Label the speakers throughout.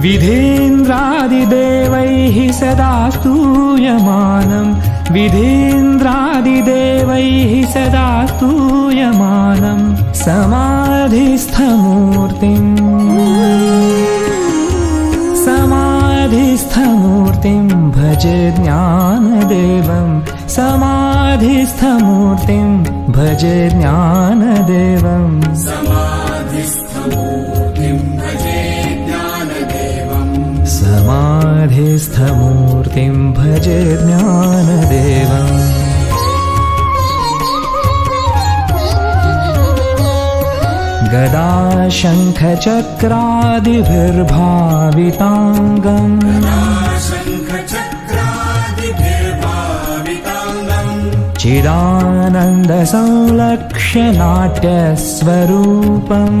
Speaker 1: विधेन्द्रादिदेवैः सदा स्तूयमानम् विधेन्द्रादिदेवैः सदा स्तूयमानम् समाधिस्थमूर्तिम्। समाधिस्थमूर्तिं भज ज्ञानदेवम्। समाधिस्थमूर्तिं भज ज्ञानदेवम्। समाधिस्थमूर्तिं भज ज्ञानदेवम्। गदा शङ्खचक्रादिभिर्भाविताङ्गम् चिदानन्दसंलक्ष्यनाट्यस्वरूपम्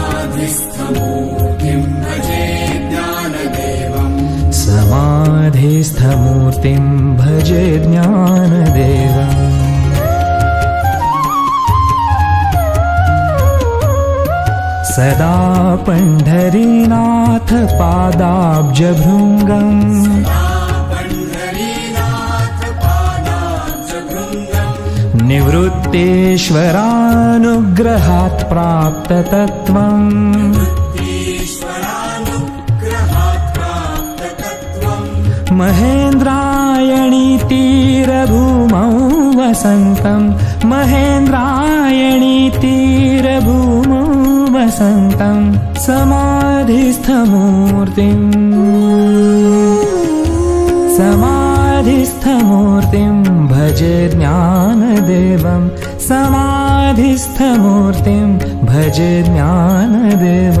Speaker 1: भज ज्ञानदेवम् सदा पण्ढरीनाथ पादाब्जभृङ्गम्। निवृत्तेश्वरानुग्रहात् प्राप्ततत्त्वम्। महेन्द्रायणी वसन्तम् महेन्द्रायणी तीरभूमौ वसन्तम् समाधिस्थमूर्तिम् समाधिस्थमूर्तिं भज ज्ञानदेवम् समाधिस्थमूर्तिं भज ज्ञानदेवम्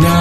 Speaker 1: ज्ञानदेवं